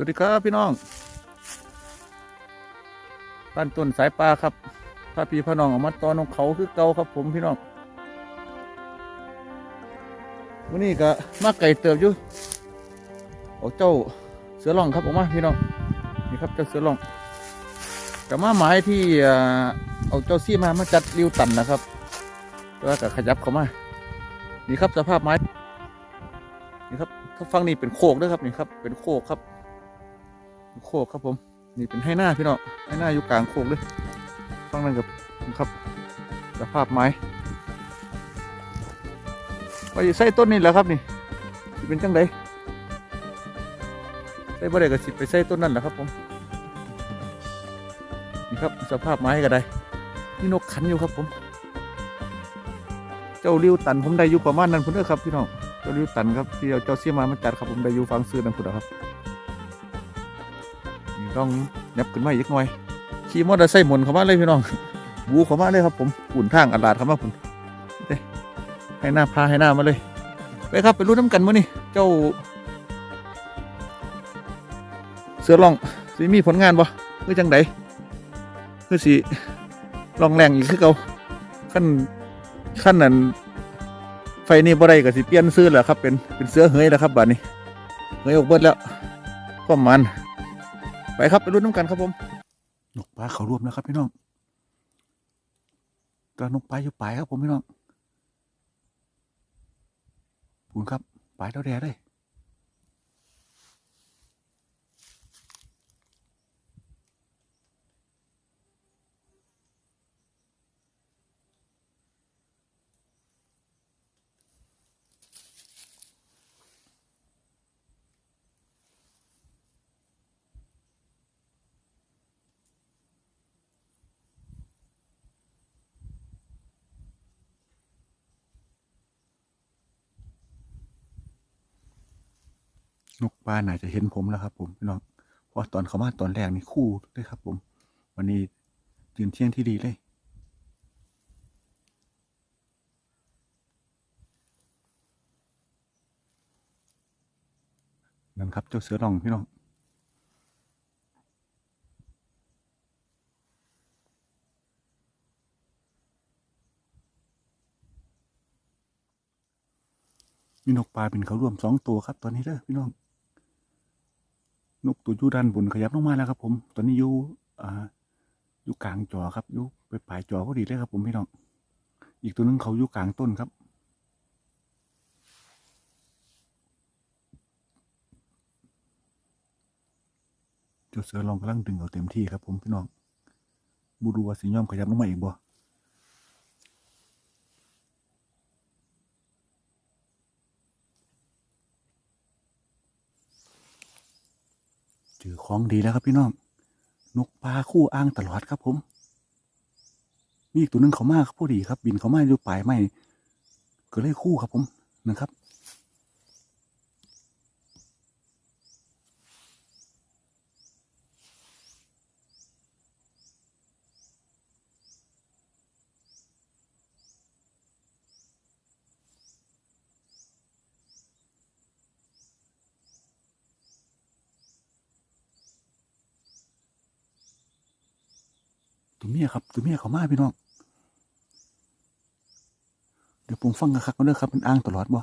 สวัสดีครับพี่น้องบ้านต้นสายปลาครับพาพี่พาน้องออกมาตอนของเขาคือเก่าครับผมพี่น้องวันนี้ก็มาไก่เติบอยู่เอาเจ้าเสือร่องครับออกมาพี่น้องนี่ครับเจ้าเสือร่องแต่มาหมายที่เอาเจ้าซี่มามาจัดริ้วตันนะครับแล้วก็ขยับเข้ามานี่ครับสภาพไม้นี่ครับถ้าฟังนี่เป็นโคกด้วยครับนี่ครับเป็นโคกครับ โคกครับผม นี่เป็นให้หน้าพี่น้องให้หน้าอยู่กลางโคกเลยฟังนั่นกับครับสภาพไม้ไปใส่ต้นนี่แหละครับนี่เป็นจังไดใส่บ่ได้ก็สิไปใส่ต้นนั่นแหละครับผม นี่ครับสภาพไม้ก็ได้นี่นกขันอยู่ครับผม เจ้าริ้วตันผมได้อยู่ประมาณนั้นพุ่นเด้อครับพี่น้อง เจ้าริ้วตันครับที่เอาเจ้าเสียมามาจัดครับผมได้อยู่ฟังซื้อนั่นพุ่นเด้อครับ ต้องยับขึ้นมาอีกหน่อยขี่มอเตอร์ไซค์หมุนเข้ามาเลยพี่น้องบูเข้ามาเลยครับผมปุ่นทางอัดลาดเข้ามาปุ่นเด้ให้หน้าพาให้หน้ามาเลยไปครับไปรู้น้ำกันมื้อนี่เจ้า เสือลองสิมีผลงานบ่คือจังไดคือสิลองแรงอีกคือเก่าขั้นขั้นนั้นไฟนี่บ่ได้ก็สิเปลี่ยนซื้อแล้วครับเป็นเป็นเสือเหยแล้วครับบัดนี้เหยออกเบิดแล้วความมัน ไปครับ ไปรุ่นน้ำกันครับผมนกปลาเขารวมนะครับพี่น้องตัวนกปลาอยู่ปลายครับผมพี่น้องปูนครับปลายเท่าแดเลย นกปลาน่าจะเห็นผมแล้วครับ ผมพี่น้องเพราะตอนเขามาตอนแรกนี่คู่ด้วยครับ ผม วันนี้ตื่นเที่ยงที่ดีเลยนั่นครับเจ้าเสือรองพี่น้องมีนกปลาเป็นเขาร่วมสองตัวครับตอนนี้เด้อพี่น้อง นกตัวยู่ด้านบนขยับลงมาแล้วครับผม ตอนนี้อยู่อ่าอยู่กลางจอครับอยู่ไปปลายจอพอดีเลยครับ ผมพี่น้อง อีกตัวหนึงเขาอยู่กลางต้นครับ เจ้าเสือลองกำลังดึงเอาเต็มที่ครับ ผมพี่น้องบูรูวาสิย่อมขยับลงมาอีกบ่ เจอของดีแล้วครับพี่น้อง นกปลาคู่อ้างตลอดครับผม มีอีกตัวหนึงเขามาครับพอดีครับ บินเขามาอยู่ปลายไม้ก็เลยคู่ครับผมนะครับ ตัวเมียครับตัวเมียเขามาพี่น้อง เดี๋ยวผมฟังกันครับกันเด้อครับเป็นอ้างตลอดบ่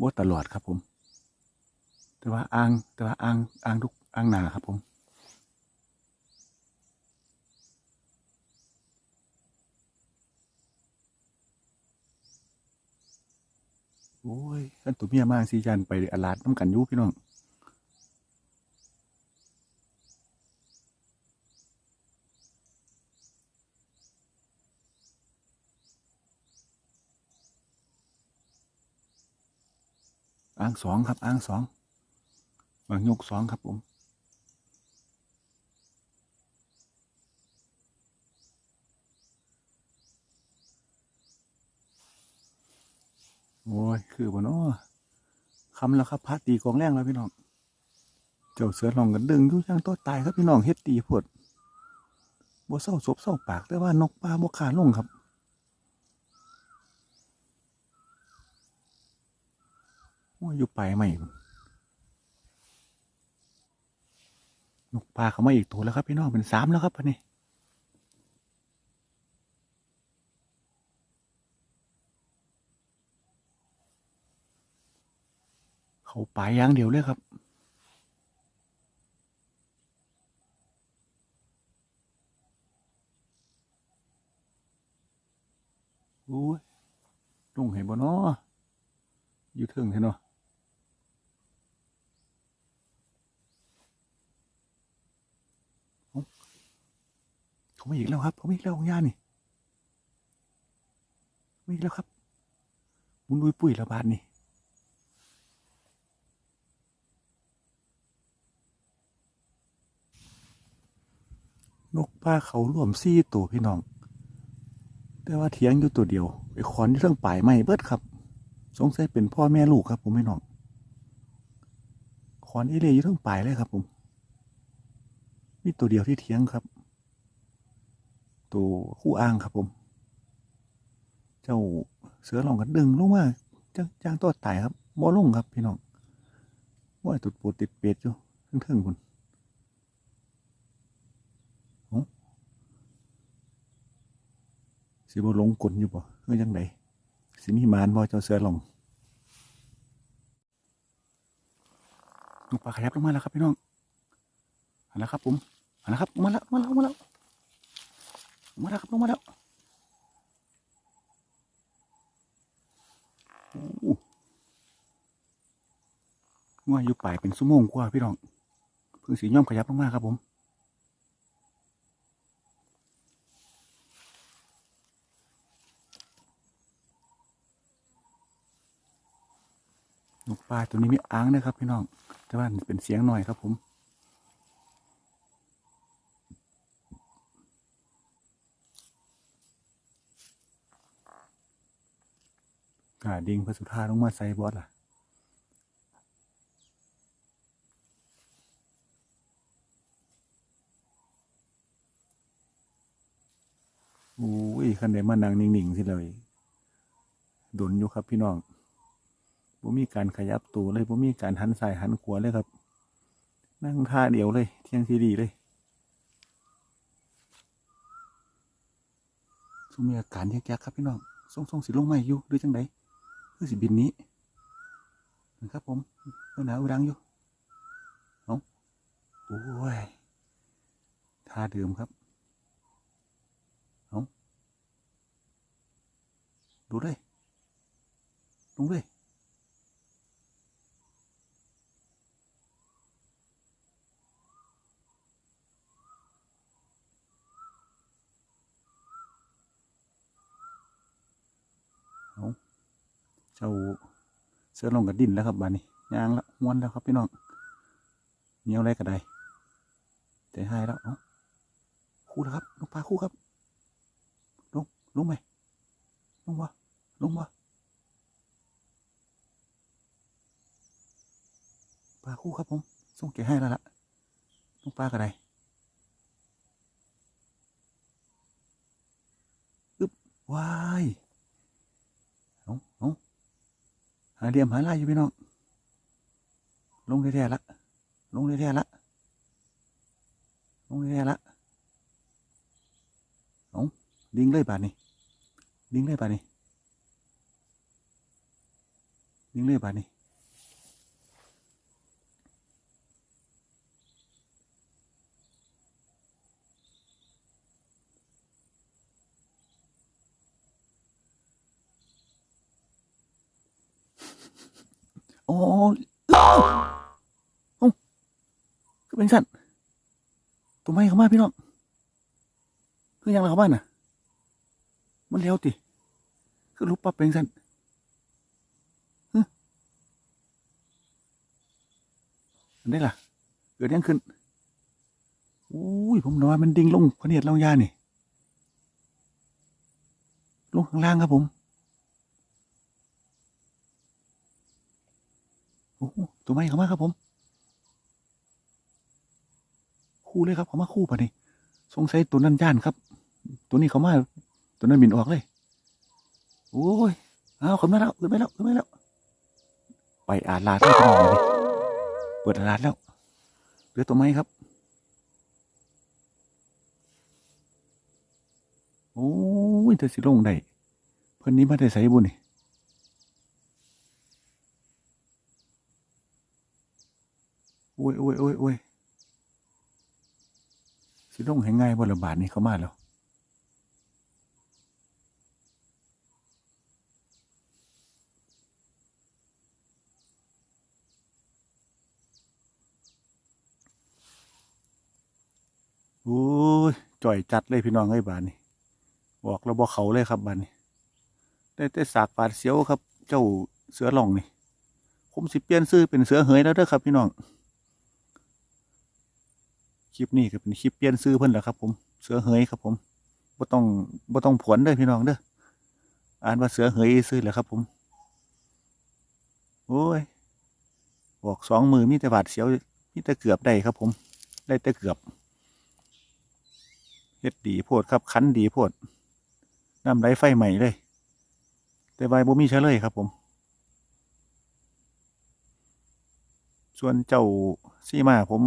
บ่ตลอดครับผม แต่ว่าอ้างแต่ว่าอ้างอ้างทุกอ้างนาครับผม โอ้ยขันตัวเมียมากสิยันไปอลาดน้ำกันยุพี่น้องอ้างสองครับอ้างสองบางยกสองครับผม อ้ย คือบ่เนาะคำแล้วครับพระตีกองแรงแล้วพี่น้อง เจ้าเสือลองกันดึงอยู่ย่างตัวตายครับพี่น้องเฮ็ดตีพดบ่เศร้าศพเศร้าปากแต่ว่านกปลาบ่ขาลงครับโอ้ยอยู่ไปใหม่นกปลาเขามาอีกตัวแล้วครับพี่น้องเป็นสามแล้วครับพันนี้ เขาไปอย่างเดียวเลยครับโอ้ยลงเห็นบ่เนาะอยู่ถึงเห็นเนาะเอ้าเขาไม่อีกแล้วครับเขาไม่อีกแล้วของย่านี่ไม่อีกแล้วครับมุนดุยปุ๋ยระบาดนี่ นกป้าเขาร่วมซี่ตัวพี่น้อง แต่ว่าเถียงอยู่ตัวเดียวไปขอนที่เรื่องป่ายไม่เบิดครับ สงสัยเป็นพ่อแม่ลูกครับ ผมไม่น้องขอนอีเลยอยู่เรื่องป่ายเลยครับ ผมมีตัวเดียวที่เถียงครับ ตัวคู่อ้างครับผม เจ้าเสือลองกันดึงลงมาจ้างจ้างตัวตายครับบ่ลงครับ พี่น้องว่าตุดปูดติดเป็ดอยู่เทิงๆคุณ สิบ่หลงกลอยู่บ่เฮ้ยจังไดสิมีมารบ่เจ้าเสือหลงลูกปลาขยับลงมาแล้วครับพี่น้องมาแล้วครับผมมาแล้วครับมาแล้วมาแล้วมาแล้วมาแล้วครับลงมาแล้วโอ้ง่วอยู่ป่ายเป็นชั่วโมงกว่าพี่น้องเพิ่งสีย่อมขยับลงมาครับผม นกปลาตัวนี้มีอ้างนะครับพี่น้อง แต่ว่าเป็นเสียงหน่อยครับผม กาดิงพระสุธาลงมาใส่บอสล่ะโอ้ยคันเดมานั่งนิ่งๆสิเลยดุนอยู่ครับพี่น้อง บ่มีการขยับตัวเลยบ่มีการหันซ้ายหันขวาเลยครับ นั่งท่าเดียวเลย เที่ยงซีดีเลยสมีอาการแยกๆครับพี่น้องส่งส่งสิลงไม่อยู่หรือจังไดคือสิบินนี้นะครับผมเออหนาวดังอยู่เอาโอ้ยท่าเดิมครับเอาดูเลยลงเลย เอาเจ้าเสือลงกับดินแล้วครับบานนี้ยางละม้วนแล้วครับพี่น้องเหนียวอะไรก็ได้แต่หายแล้วเอาคู่แล้วครับลงปลาคู่ครับลงลงไหมลงวะลงวะปลาคู่ครับผมส่งเก๋ให้แล้วล่ะลงปลาก็ได้อึ๊บวาย เอาเอาหา เดียมหาลายอยู่พี่น้อง ลงแท้ๆละ ลงแท้ๆละ ลงแท้ๆละเอาดิ้งเลยบานนี้ ดิ้งเลยบานนี้ ดิ้งเลยบานนี้โอ้เอ้าเอ้าคือเป็นสัตว์ ตัวไม้เข้ามาพี่น้องคือยังไรเข้าบ้านน่ะ มันเลี้ยวติคือรูปปั๊บเป็นสัตว์ฮึอันนี้ล่ะ เกิดยังขึ้นอุ้ยผมนึกว่ามันดิ่งลงพระเนียดลงยานี่ ลงข้างล่างครับผมโอ้โหตัวไม้เข้ามาครับผม คู่ เลยครับเขามาคู่ปะนี่สงสัยตัวนั้นย่านครับ ตัวนี้เขามาตัวนั้นบินออกเลย โอ้ยเอาขึ้นมาแล้วขึ้นไปแล้วขึ้นไปแล้ว ไปอาลาดแล้วพี่น้องเลยเปิดอาลาดแล้วเหลือตัวไม้ครับ โอ้ยเธอสิลงได้เพิ่อนนี้มาได้ใส่บุญนี่โอ้ยโอ้ยโอ้ยโอ้ย สิลงให้ง่ายบนระบาดนี่เขามาแล้วโอ้ยจ่อยจัดเลยพี่น้องเอ้ยบานนี่บอกเราบอกเขาเลยครับบานนี่ได้แต่สากปาดเสียวครับ เจ้าเสือหลองนี่ผมสิเปลี่ยนซื้อเป็นเสือเหยแล้วเด้อครับพี่น้อง คลิปนี้ก็เป็นคลิปเปลี่ยนซื้อเพิ่นแหละครับ ผมเสือเหยครับ ผมบ่ต้องบ่ต้องผวนเด้อพี่น้องเด้ออ่านว่าเสือเหยซื้อแหละครับ ผม โอ้ยบอกสองมือมีแต่บาดเสียวมีแต่เกือบได้ครับ ผม ได้แต่เกือบเฮ็ดดีโพดครับ คันดีโพดน้ำไหลไฟใหม่เลย แต่ใบบ่มีเฉลยครับ ผม ส่วนเจ้าซี่มาผม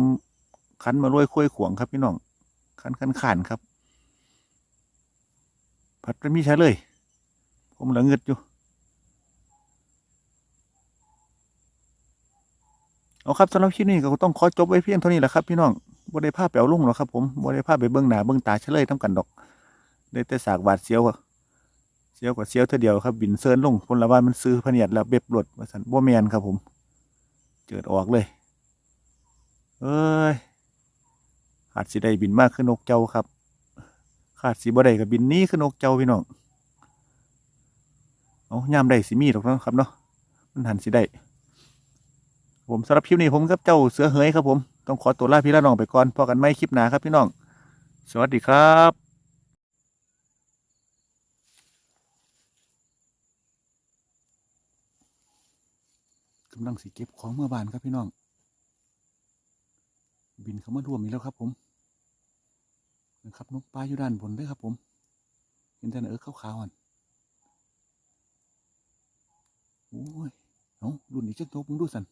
คันมาล้วยคุยขวงครับพี่น้องคันคันขานครับ ผัดเป็นมีเลย ผมหละเงึดอยู่ เอาครับสำหรับคลิปนี้ก็ต้องขอจบไว้เพียงเท่านี้แหละครับพี่น้องบ่ได้ภาพแปลวลุ่งหรอกครับผมบ่ได้ภาพไปเบื้องหน้าเบื้องตาเฉลยทั้งกันดอก ได้แต่สากบาดเสียวอะเสียวกว่าเสียวเท่าเดียวครับ บินเซินลงพลละวันมันซื้อพเนียดแล้วเบ็บหลดว่าสันบ่แมนครับผม เจิดออกเลย เอ้ย ขาดสิได้บินมากขึ้นนกเจ้าครับขาดสิบ่ได้กับบินหนี้ขึ้นนกเจ้าพี่น้องเอายามได้สิมีหรอกนะครับเนาะมันหันสิได้ผมสำหรับคลิปนี้ผมกับเจ้าเสือเหยครับผมต้องขอตัวลาพี่ละน้องไปก่อนพอกันไม่คลิปหนาครับพี่น้อง สวัสดีครับกำลังสิเก็บของเมื่อบานครับพี่น้อง บินเข้ามารวมอีกแล้วครับผม นะครับนกปลาอยู่ด้านบนด้วยครับ ผมเห็นแต่เออขาวๆอะโอ้ยเอารุ่นนี้จะตกมึงดูสัน